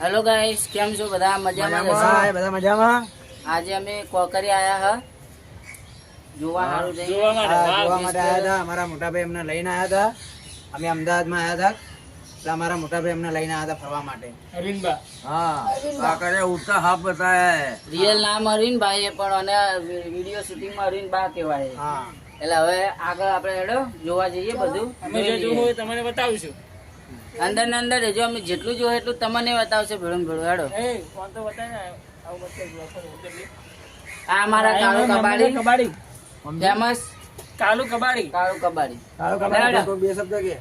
Hello guys કેમ છો? બધા મજામાં? બધા? મજામાં? આજે અમે કોકરી આયા હ. જોવા હારું જઈએ. હા, જોવા માટે આયા હતા. અમારા મોટાભાઈ એમને લઈને આયા હતા. અમે અમદાવાદમાં આયા હતા. એટલે અમારા મોટાભાઈ એમને લઈને આયા હતા ફરવા માટે. હા. રિયલ નામ અરવિંદભાઈ ભાઈ પણ અને વીડિયો શૂટિંગમાં અરવિંદ બા કહેવાય. હા. એટલે હવે આગળ આપણે હેડો જોવા જઈએ બધું. જોઈ લઈએ. તમને બતાવીશું. અંદર ને અંદર રહેજો અમે જેટલું જોઈએ એટલું તમને બતાવશે ભેળું ભેળું. હેડો. એ ફોન તો બતાય ને આવું બતાવી આ અમારા કાળુ કબાડી. કબાડી. ફેમસ? કાલુ કબાડી. કાળુ કબાડી. હેડો. ખબર બે શબ્દ કે.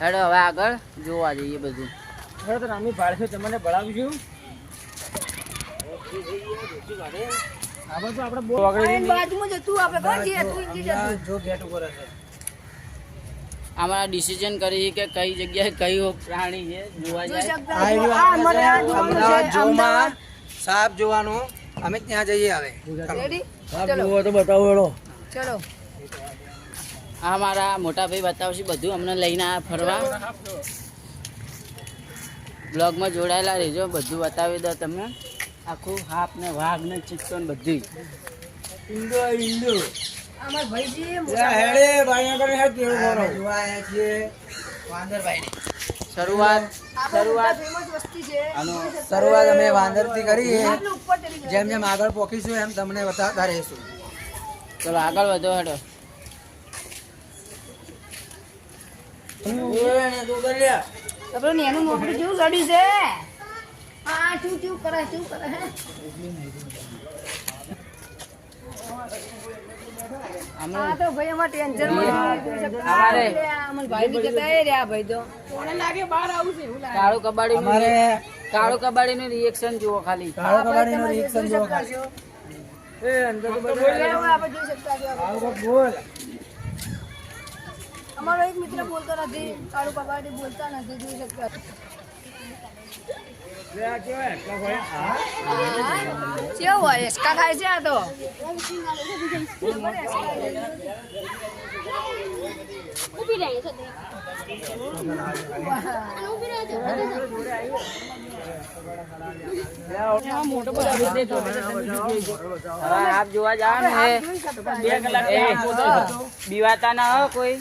હેડો હવે આગળ જોવા જઈએ બધું. હેડો તો રામી ભાડશે તમને ભણાવીશું આપણે તો આપણે બહુ અમદાવાદ જો ગેટ ઉપર હશે. અમારા ડિસિઝન કરી કે કઈ જગ્યાએ કયો પ્રાણી છે જોવા જાય. અમદાવાદ જોમાં સાપ જોવાનું. અમે ત્યાં જઈએ હવે. આ મારા મોટા ભાઈ બતાવશે બધું અમને લઈને આ ફરવા. બ્લોગમાં જોડાયેલા રહેજો બધું બતાવી દો તમને. આખું હાપ ને વાઘ ને ચિત્તો ને બધું હેડે ભાઈ આગળ હેડ કેવું કરો જોવા આયા વાંદરભાઈ શરૂઆત શરૂઆત. શરૂઆત અમે વાંદરથી કરી જેમ જેમ આગળ પોખીશું એમ તમને બતાવતા રહીશું ચલો આગળ વધો હેડો. એનું મોકલું જેવું લડ્યું છે? હા શું શું કરે શું કરે અમે તો ભાઈ અમારે ટેન્શન અમારે ભાઈ બી જતા એ રહ્યા ભાઈ તો. કોને લાગે બહાર આવું છે એવું કબાડી અમારે કાળુ કબાડી નું રિએક્શન જુઓ ખાલી. કાળો કબાડી નું રિએક્શન જુઓ ખાલી. આપણે જોઈ શકતા બોલ. અમારો એક મિત્ર બોલતો નથી કાળુ કબાડી બોલતા નથી જોઈ શકતા કેવું હોય? એસકા થાય છે આ તો. આપ જોવા જાવ ને. બીવાતા ના હો કોઈ.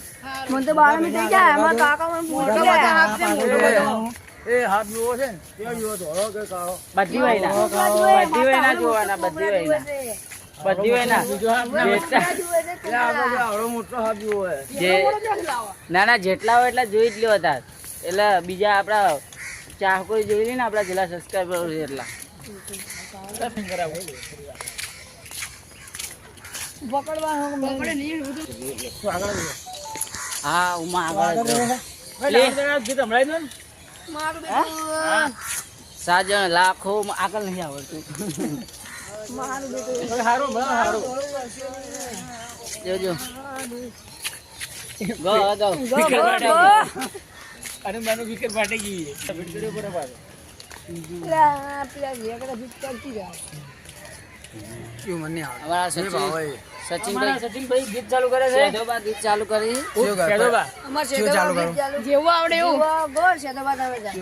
મને તો બાર મીટર ગયા એમાં કાકા મને મોટો બધા હાથ મોટો બધો. એ હાથ જોવો છે ને જોવો ધોળો કે કાળો. બધી વયના. બધી વયના જોવાના બધી વયના. બધી વયના. ના ના જેટલા હોય એટલા જોઈ જ લ્યો હતા એટલે બીજા આપડા ચાહકો જોઈ લે ને આપડા જેટલા સબસ્ક્રાઈબર છે એટલા. હા ઉમા આગળ. મારું બેટું. સાત જણ લાખો આગળ નહીં આવડતું. મારું બેટું. સારું ભલે સારું જોજો. Go go go. Go go મારું વિકેટ ફાટી ગઈ. વિકેટ ઉપર પાડો પેલા પેલા વેગડા કરતી જાય ક્યું મને આવડે? અમારા એ સચિન ભાઈ સચિનભાઈ. સચિનભાઈ ગીત ચાલુ કરે છે. સેઢોબા ગીત ચાલુ કરી. શું કરે? અમાર ચાલુ કરું? જેવું આવડે એવું. ગોળ છે તો બાદ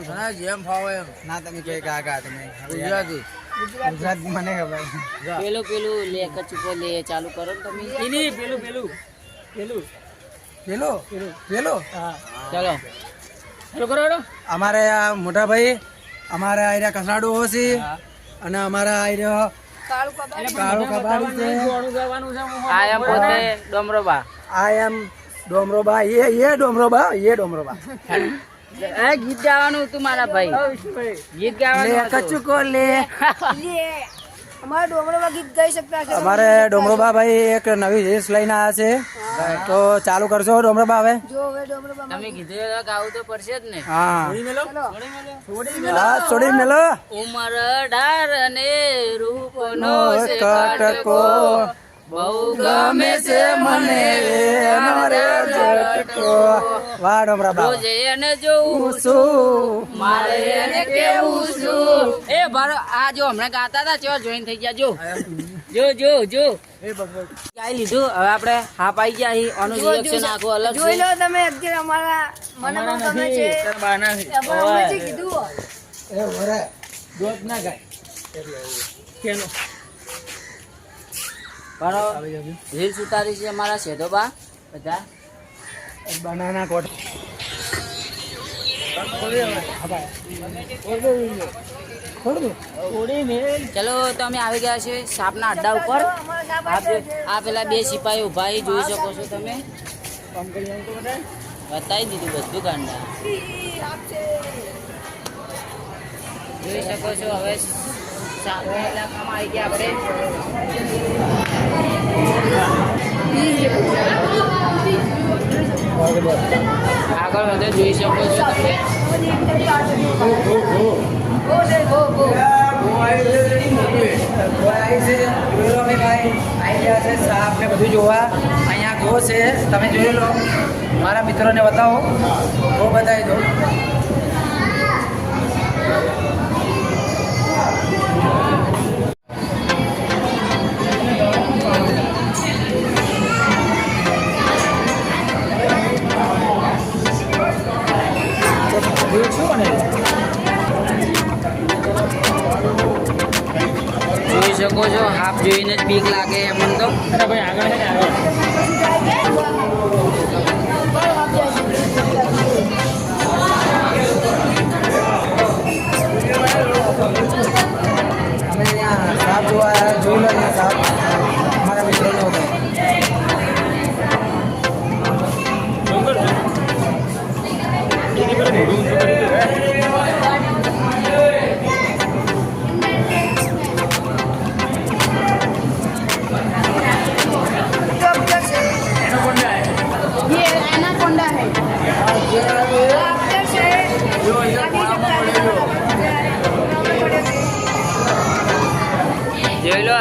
હા, જેમ ફાવે એમ. ના તમે કઈ કાકા તમે. ગુજરાતી. ગુજરાતી મને ખબર. પેલું પેલું લે કચુકો લે ચાલુ કરો ને તમે. એની પેલું પેલું. પેલું. પેલો? પેલો. હા. ચાલો. ચાલુ કરો અમારે આ મોટા ભાઈ અમારે આ કસાડો છે અને અમારા આ રહ્યો કાળું કબાડી છે. જોવાનું જવાનું છે હું આ એમ પોતે ડોમરોબા. આ એમ ડોમરોબા. એ એ ડોમરોબા એ ડોમરોબા. એ ગીત ગાવાનું હતું મારા ભાઈ. ગીત ગાવાનું. કચુકો લે. અમારે ડોમરોબા ગીત ગાઈ શકતા છે અમારે ડોમરોબા ભાઈ એક નવી રેસ લઈને આવ્યા છે. તો ચાલુ કરશો ડોમરોબા હવે? જો તમે કીધું ગાવું તો પડશે જ ને. હા. છોડી મેલો? ઉમર ડાર અને રૂપ નો કટકો. બહુ ગમે છે મને રે ઝટકો વાહ ડોમરાબા રોજે એને જોઉં શું મારે એને કેવું છું. એ ભારો આ જો હમણાં ગાતા હતા ચેવા જોઈન થઈ ગયા જો. જો જો જો. કાઈ લીધું હવે આપણે હા પાઈ ગયા હી. આનું રિએક્શન આખું અલગ જોઈ લો તમે અત્યારે અમારા મને ગમે છે બાના છે પણ અમે જે કીધું એ વરે દોત ના ખાય કેનો? પણ રીલ્સ ઉતારી છે અમારા શેધોબા બધા. બનાના કોટ ચલો તો અમે આવી ગયા છે સાપના અડ્ડા ઉપર. આ પેલા બે સિપાહી ઊભા જોઈ શકો છો તમે. બતાવી દીધું બધું ગાંડા. જોઈ શકો છો હવે સાપના ઇલાકામાં આવી ગયા આપણે આગળ વધે, જોઈ શકો છો તમે. સાપ ને બધું જોવા અહીંયા ગો છે તમે જોઈ લો મારા મિત્રોને બતાવો ગો બતાવી દો છો. હાફ જોઈને જ બીક લાગે એમ તો. ભાઈ આગળ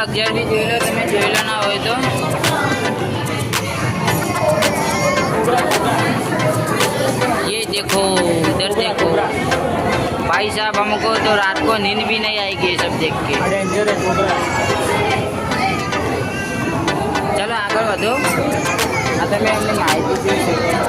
જોઈ લો અગિયાર બી જોઈ લો તમે જોઈ લો ના હોય તો ये देखो इधर देखो भाई साहब हमको तो रात को नींद भी नहीं आएगी ये सब देख के ડેન્જર હે છોકરા ચલો આગળ વધો આ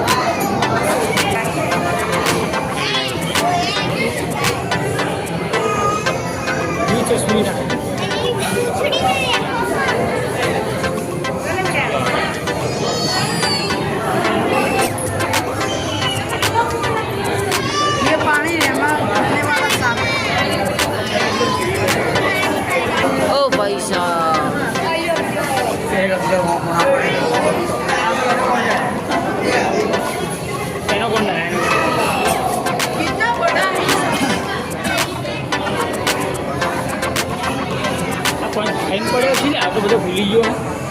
ફાઈન પડ્યો છે ને આ તો બધો ભૂલી ગયો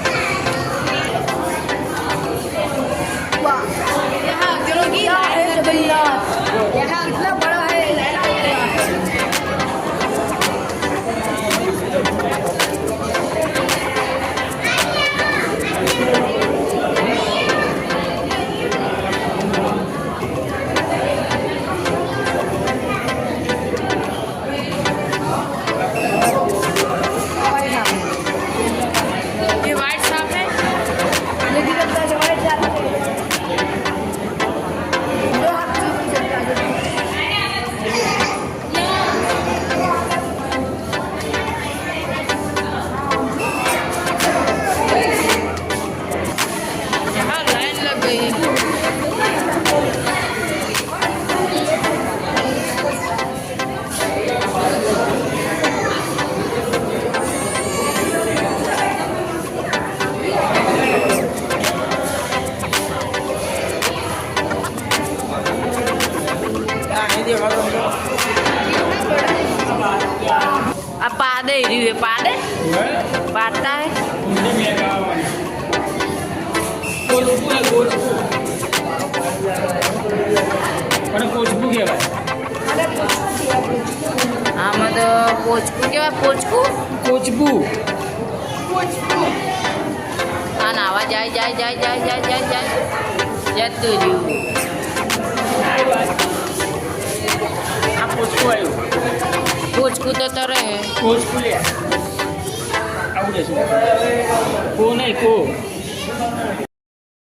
આ પાદે રહ્યું है પાદે है પણ કોચબુ કહેવાય. આમાં તો પોચકું કેવાય પોચકું? કોચબુ આ નાવા જાય જાય જાય જાય જાય જાય જાય. જતું રહ્યું. આ કોચબુ આવ્યું. પોચકું તો તરે હે કોચબુ લે આવું રહેશું કો નહીં કો.